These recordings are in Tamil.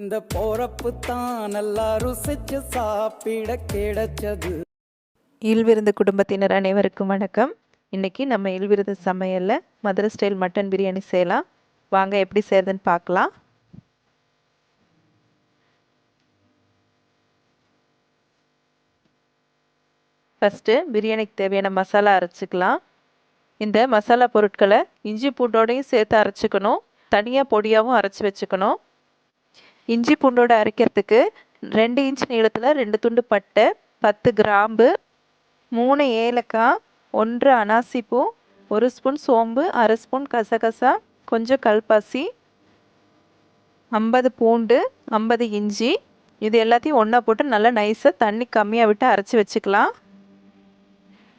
இந்த போறப்பு தான் நல்லா ருசிச்சு சாப்பிட கிடைச்சது. இல்விருந்து குடும்பத்தினர் அனைவருக்கும் வணக்கம். இன்னைக்கு நம்ம இல்விருந்து சமையலில் மதுரை ஸ்டைல் மட்டன் பிரியாணி செய்யலாம். வாங்க எப்படி செய்யறதுன்னு பார்க்கலாம். ஃபஸ்ட்டு பிரியாணிக்கு தேவையான மசாலா அரைச்சிக்கலாம். இந்த மசாலா பொருட்களை இஞ்சி பூண்டோடையும் சேர்த்து அரைச்சிக்கணும். தனியாக பொடியாகவும் அரைச்சி வச்சுக்கணும். இஞ்சி பூண்டோட அரைக்கிறதுக்கு ரெண்டு இன்ச் நீளத்தில் ரெண்டு துண்டு பட்டை பத்து கிராம்பு மூணு ஏலக்காய் ஒன்று அனாசிப்பூ ஒரு ஸ்பூன் சோம்பு அரை ஸ்பூன் கசகசா கொஞ்சம் கல்பாசி ஐம்பது பூண்டு ஐம்பது இஞ்சி. இது எல்லாத்தையும் ஒன்றா போட்டு நல்லா நைஸாக தண்ணி கம்மியாக விட்டு அரைச்சி வச்சுக்கலாம்.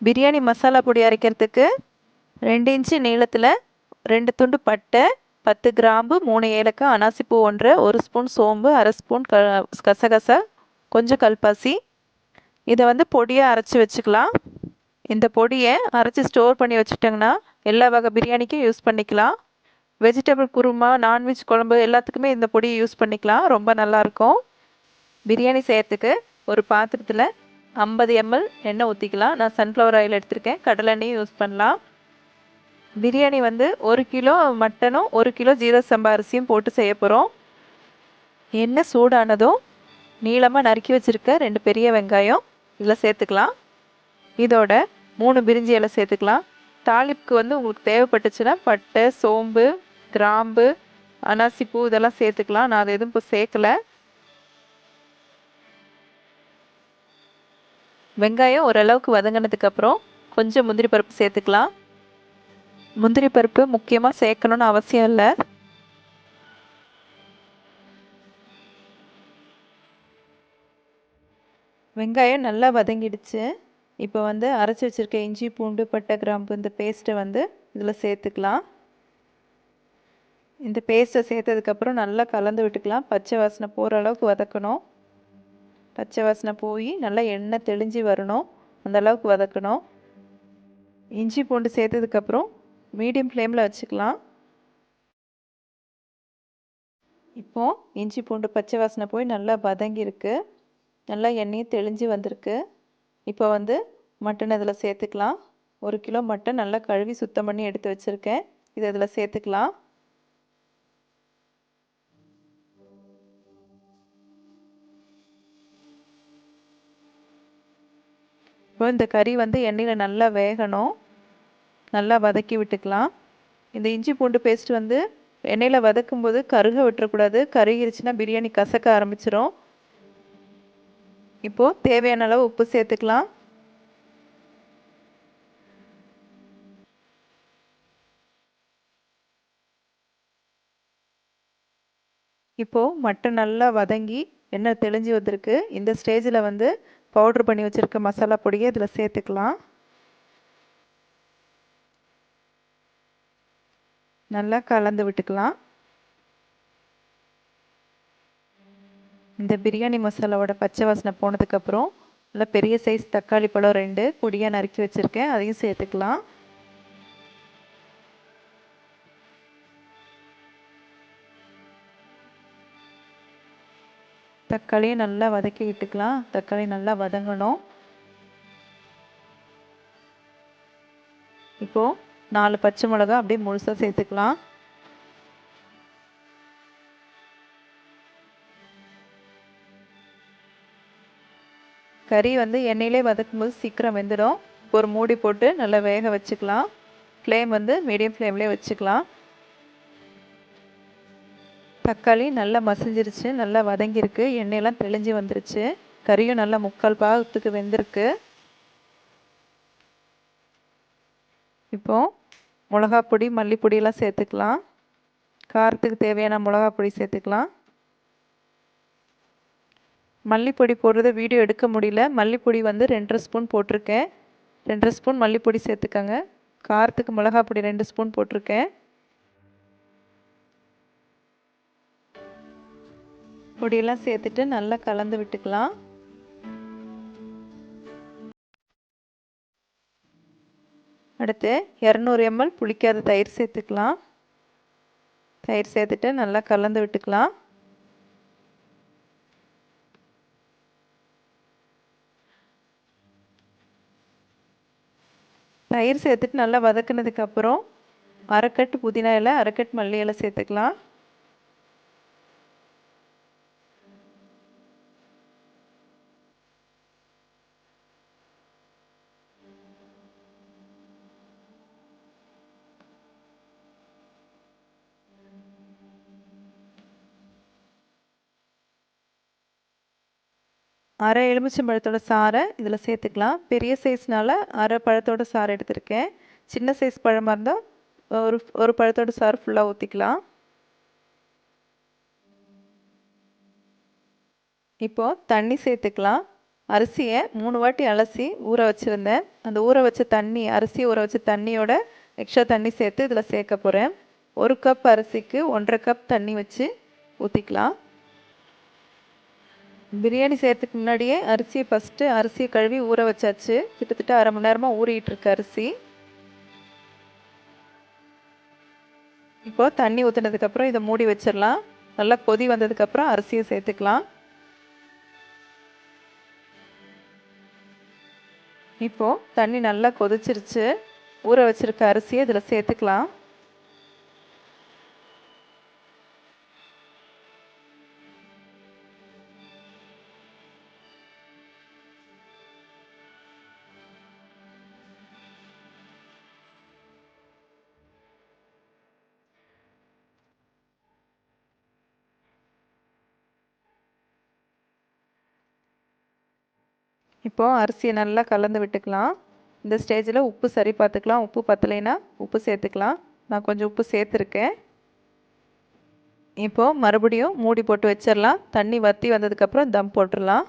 பிரியாணி மசாலா பொடி அரைக்கிறதுக்கு ரெண்டு இன்ச்சு நீளத்தில் ரெண்டு துண்டு பட்டை பத்து கிராம்பு மூணு ஏலக்காய் அனாசிப்பூ ஒன்று ஒரு ஸ்பூன் சோம்பு அரை ஸ்பூன் க கசகசா கொஞ்சம் கல்பாசி. இதை வந்து பொடியாக அரைச்சி வச்சுக்கலாம். இந்த பொடியை அரைச்சி ஸ்டோர் பண்ணி வச்சுட்டோங்கன்னா எல்லா வகை பிரியாணிக்கும் யூஸ் பண்ணிக்கலாம். வெஜிடபிள் குருமா நான்வெஜ் குழம்பு எல்லாத்துக்குமே இந்த பொடியை யூஸ் பண்ணிக்கலாம். ரொம்ப நல்லாயிருக்கும். பிரியாணி செய்யறதுக்கு ஒரு பாத்திரத்தில் ஐம்பது எம்எல் எண்ணெய் ஊற்றிக்கலாம் நான் சன்ஃப்ளவர் ஆயில் எடுத்திருக்கேன். கடலெண்ணெயும் யூஸ் பண்ணலாம். பிரியாணி வந்து ஒரு கிலோ மட்டனும் ஒரு கிலோ ஜீரக சம்பா அரிசியும் போட்டு செய்ய போகிறோம் எண்ணெய் சூடானதும் நீளமாக நறுக்கி வச்சுருக்க ரெண்டு பெரிய வெங்காயம் இதில் சேர்த்துக்கலாம். இதோட மூணு பிரிஞ்சி இலை சேர்த்துக்கலாம். தாளிப்புக்கு வந்து உங்களுக்கு தேவைப்பட்டுச்சுன்னா பட்டை சோம்பு கிராம்பு அனாசிப்பூ இதெல்லாம் சேர்த்துக்கலாம். நான் அதை எதுவும் இப்போ சேர்க்கலை. வெங்காயம் ஓரளவுக்கு வதங்கினதுக்கப்புறம் கொஞ்சம் முந்திரி பருப்பு சேர்த்துக்கலாம். முந்திரி பருப்பு முக்கியமாக சேர்க்கணும்னு அவசியம் இல்லை. வெங்காயம் நல்லா வதங்கிடுச்சு. இப்போ வந்து அரைச்சி வச்சுருக்க இஞ்சி பூண்டு பட்டை கிராம்பு இந்த பேஸ்ட்டை வந்து இதில் சேர்த்துக்கலாம். இந்த பேஸ்ட்டை சேர்த்ததுக்கப்புறம் நல்லா கலந்து விட்டுக்கலாம். பச்சை வாசனை போகிற அளவுக்கு வதக்கணும். பச்சை வாசனை போய் நல்லா எண்ணெய் தெளிஞ்சு வரணும். அந்த அளவுக்கு வதக்கணும். இஞ்சி பூண்டு சேர்த்ததுக்கப்புறம் மீடியம் ஃப்ளேமில் வச்சுக்கலாம். இப்போது இஞ்சி பூண்டு பச்சை வாசனை போய் நல்லா வதங்கியிருக்கு. நல்லா எண்ணெயும் தெளிஞ்சு வந்திருக்கு. இப்போ வந்து மட்டன் இதில் சேர்த்துக்கலாம். ஒரு கிலோ மட்டன் நல்லா கழுவி சுத்தம் பண்ணி எடுத்து வச்சுருக்கேன். இதை இதில் சேர்த்துக்கலாம். இப்போ இந்த கறி வந்து எண்ணெயில் நல்லா வேகணும். நல்லா வதக்கி விட்டுக்கலாம். இந்த இஞ்சி பூண்டு பேஸ்ட் வந்து எண்ணெயில் வதக்கும்போது கருக விட்டுறக்கூடாது. கருகிருச்சுன்னா பிரியாணி கசக்க ஆரம்பிச்சிடும் இப்போது தேவையான அளவு உப்பு சேர்த்துக்கலாம். இப்போது மட்டன் நல்லா வதங்கி எண்ணெய் தெளிஞ்சு வந்திருக்கு. இந்த ஸ்டேஜில் வந்து பவுட்ரு பண்ணி வச்சுருக்க மசாலா பொடியை இதில் சேர்த்துக்கலாம். நல்லா கலந்து விட்டுக்கலாம். இந்த பிரியாணி மசாலாவோட பச்சை வாசனை போனதுக்கப்புறம் நல்லா பெரிய சைஸ் தக்காளி பழம் ரெண்டு பொடியாக நறுக்கி வச்சுருக்கேன். அதையும் சேர்த்துக்கலாம். தக்காளியை நல்லா வதக்கி விட்டுக்கலாம். தக்காளி நல்லா வதங்கணும். இப்போது நாலு பச்சை மிளகா அப்படியே முழுசாக சேர்த்துக்கலாம். கறி வந்து எண்ணெயிலே வதக்கும்போது சீக்கிரம் வெந்துடும். ஒரு மூடி போட்டு நல்லா வேக வச்சுக்கலாம். ஃப்ளேம் வந்து மீடியம் ஃப்ளேம்லேயே வச்சுக்கலாம். தக்காளி நல்லா மசிஞ்சிருச்சு நல்லா வதங்கியிருக்கு. எண்ணெயெல்லாம் தெளிஞ்சு வந்துருச்சு. கறியும் நல்லா முக்கால் பாகத்துக்கு வெந்திருக்கு. இப்போது மிளகா பொடி மல்லிப்பொடியெல்லாம் சேர்த்துக்கலாம். காரத்துக்கு தேவையான மிளகா பொடி சேர்த்துக்கலாம். மல்லிப்பொடி போடுறத வீடியோ எடுக்க முடியல. மல்லிப்பொடி வந்து ரெண்டரை ஸ்பூன் போட்டிருக்கேன். ரெண்டரை ஸ்பூன் மல்லிப்பொடி சேர்த்துக்கோங்க. காரத்துக்கு மிளகா பொடி ரெண்டு ஸ்பூன் போட்டிருக்கேன். பொடியெல்லாம் சேர்த்துட்டு நல்லா கலந்து விட்டுக்கலாம். அடுத்து இரநூறு எம்எல் புளிக்காத தயிர் சேர்த்துக்கலாம். தயிர் சேர்த்துட்டு நல்லா கலந்து விட்டுக்கலாம். தயிர் சேர்த்துட்டு நல்லா வதக்குனதுக்கப்புறம் அரைக்கட்டு புதினா இலை அரைக்கட்டு மல்லி இலை சேர்த்துக்கலாம். அரை எலுமிச்சம்பழத்தோட சாறை இதில் சேர்த்துக்கலாம். பெரிய சைஸ்னால அரை பழத்தோட சாறு எடுத்திருக்கேன். சின்ன சைஸ் பழமாக இருந்தால் ஒரு ஒரு பழத்தோட சாறு ஃபுல்லாக ஊற்றிக்கலாம் இப்போது தண்ணி சேர்த்துக்கலாம். அரிசியை மூணு வாட்டி அலசி ஊற வச்சுருந்தேன். அந்த ஊற வச்ச தண்ணி அரிசி ஊற வச்ச தண்ணியோட எக்ஸ்ட்ரா தண்ணி சேர்த்து இதில் சேர்க்க போகிறேன் ஒரு கப் அரிசிக்கு ஒன்றரை கப் தண்ணி வச்சு ஊற்றிக்கலாம் பிரியாணி செய்கிறதுக்கு முன்னாடியே அரிசியை ஃபஸ்ட்டு அரிசியை கழுவி ஊற வச்சாச்சு. கிட்டத்தட்ட அரை மணி நேரமாக ஊறிட்டு அரிசி. இப்போது தண்ணி ஊற்றினதுக்கப்புறம் இதை மூடி வச்சிடலாம். நல்லா கொதி வந்ததுக்கப்புறம் அரிசியை சேர்த்துக்கலாம். இப்போது தண்ணி நல்லா கொதிச்சிருச்சு. ஊற வச்சிருக்க அரிசியை இதில் சேர்த்துக்கலாம். இப்போது அரிசியை நல்லா கலந்து விட்டுக்கலாம். இந்த ஸ்டேஜில் உப்பு சரி பார்த்துக்கலாம். உப்பு பத்தலைன்னா உப்பு சேர்த்துக்கலாம். நான் கொஞ்சம் உப்பு சேர்த்துருக்கேன். இப்போது மறுபடியும் மூடி போட்டு வச்சிடலாம். தண்ணி வற்றி வந்ததுக்கப்புறம் தம் போட்டுடலாம்.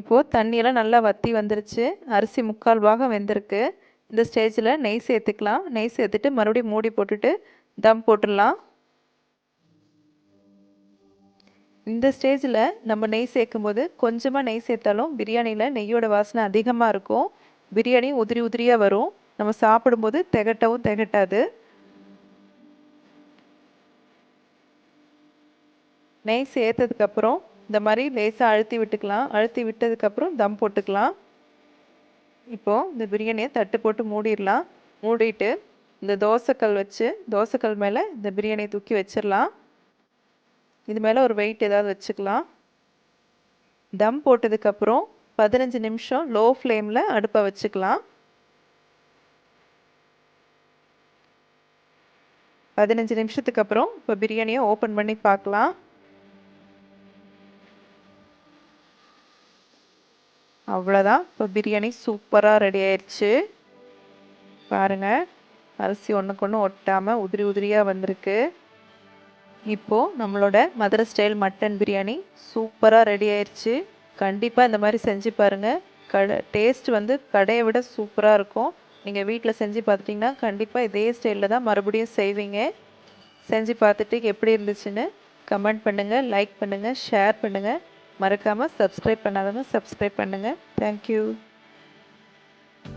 இப்போது தண்ணியெல்லாம் நல்லா வற்றி வந்துருச்சு. அரிசி முக்கால் பாகம் வெந்திருக்கு. இந்த ஸ்டேஜில் நெய் சேர்த்துக்கலாம். நெய் சேர்த்துட்டு மறுபடியும் மூடி போட்டுட்டு தம் போட்டுடலாம். இந்த ஸ்டேஜில் நம்ம நெய் சேர்க்கும்போது கொஞ்சமாக நெய் சேர்த்தாலும் பிரியாணியில் நெய்யோட வாசனை அதிகமாக இருக்கும். பிரியாணி உதிரி உதிரியாக வரும். நம்ம சாப்பிடும்போது திகட்டவும் திகட்டாது. நெய் சேர்த்ததுக்கப்புறம் இந்த மாதிரி லேசாக அழுத்தி விட்டுக்கலாம். அழுத்தி விட்டதுக்கப்புறம் தம் போட்டுக்கலாம். இப்போது இந்த பிரியாணியை தட்டு போட்டு மூடிடலாம். மூடிட்டு இந்த தோசைக்கல் வச்சு தோசைக்கல் மேலே இந்த பிரியாணியை தூக்கி வச்சிடலாம் இது மேலே ஒரு வெயிட் ஏதாவது வச்சுக்கலாம். தம் போட்டதுக்கப்புறம் பதினஞ்சு நிமிஷம் லோ ஃப்ளேமில் அடுப்பை வச்சுக்கலாம். பதினஞ்சு நிமிஷத்துக்கு அப்புறம் இப்போ பிரியாணியை ஓப்பன் பண்ணி பார்க்கலாம். அவ்வளோதான் இப்போ பிரியாணி சூப்பராக ரெடி ஆயிடுச்சு பாருங்கள் அரிசி ஒன்றுக்கு ஒன்று ஒட்டாமல் உதிரி உதிரியாக வந்திருக்கு. இப்போது நம்மளோட மதுரை ஸ்டைல் மட்டன் பிரியாணி சூப்பராக ரெடி ஆயிடுச்சு கண்டிப்பாக இந்த மாதிரி செஞ்சு பாருங்கள் கடை டேஸ்ட் வந்து கடையை விட சூப்பராக இருக்கும். நீங்கள் வீட்டில் செஞ்சு பார்த்துட்டிங்கன்னா கண்டிப்பாக இதே ஸ்டைலில் தான் மறுபடியும் செய்வீங்க. செஞ்சு பார்த்துட்டு எப்படி இருந்துச்சுன்னு கமெண்ட் பண்ணுங்கள் லைக் பண்ணுங்கள் ஷேர் பண்ணுங்கள் மறக்காமல் சப்ஸ்கிரைப் பண்ணாதவங்க சப்ஸ்கிரைப் பண்ணுங்கள் தேங்க்யூ